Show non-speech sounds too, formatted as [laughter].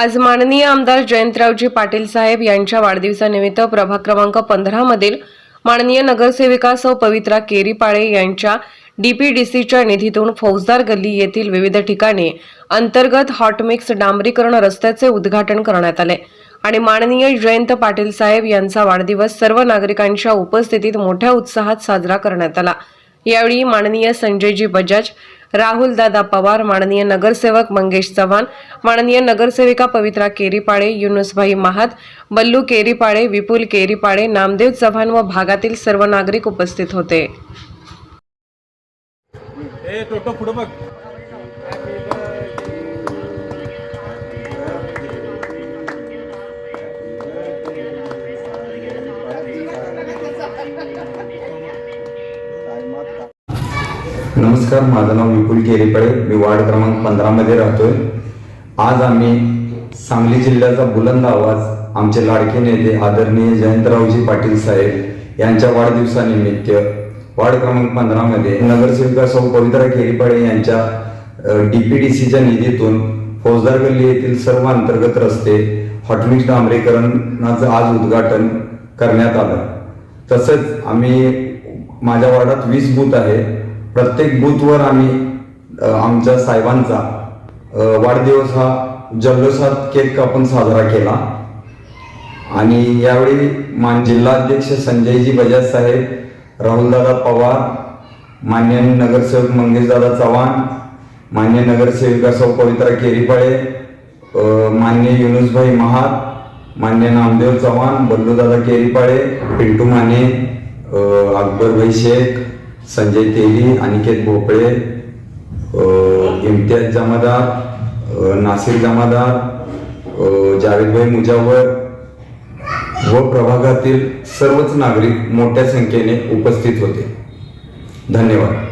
आज माननीय आमदार जयंतरावजी पाटील साहेब यांच्या वाढदिवसानिमित्त प्रभाग क्रमांक पंधरा मधील माननीय नगरसेविका सौ पवित्रा केरीपाळे यांच्या डीपीडीसीच्या निधीतून फौजदार गल्ली येथील विविध ठिकाणी अंतर्गत हॉटमिक्स डांबरीकरण रस्त्याचे उद्घाटन करण्यात आले. आणि माननीय जयंत पाटील साहेब यांचा वाढदिवस सर्व नागरिकांच्या उपस्थितीत मोठ्या उत्साहात साजरा करण्यात आला. यावेळी माननीय संजयजी बजाज राहुल दादा पवार माननीय नगरसेवक मंगेश चव्हाण माननीय नगरसेविका पवित्रा केरीपाळे युनुसभाई महात बल्लू केरीपाळे विपुल केरीपाळे नामदेव चव्हाण व भागातील सर्व नागरिक उपस्थित होते. ए टोटो पुढं बघ. [laughs] नमस्कार माझं नाव विपुल केरीपळे मी वार्ड क्रमांक पंधरामध्ये राहतोय. आज आम्ही सांगली जिल्ह्याचा बुलंद आवाज आमचे लाडके नेते आदरणीय जयंतरावजी पाटील साहेब यांच्या वाढदिवसानिमित्त वार्ड क्रमांक पंधरामध्ये नगरसेविका सौ पवित्रा केरीपाळे यांच्या डीपीडीसीच्या निधीतून फौजदार गल्ली येथील सर्व अंतर्गत रस्ते हॉटमिक्स डांबरेकरणाचं आज उद्घाटन करण्यात आलं. तसंच आम्ही माझ्या वार्डात वीस बूथ आहे. प्रत्येक बूथवर आम्ही आमच्या साहेबांचा वाढदिवस हा जल्लोषात केक कापून साजरा केला. आणि यावेळी मान जिल्हाध्यक्ष संजयजी बजाज साहेब राहुलदादा पवार मान्य नगरसेवक मंगेशदादा चव्हाण मान्य नगरसेविका सौ पवित्रा केरीपाळे मान्य युनुसभाई महार मान्य नामदेव चव्हाण बल्लूदादा केरीपाळे पिंटू माने अकबर अकबरभाई शेख संजय तेली अनिकेत भोपळे इम्तियाज जमादार नासिर जमादार जावेदभाई मुजावर व प्रभागातील सर्वच नागरिक मोठ्या संख्येने उपस्थित होते. धन्यवाद.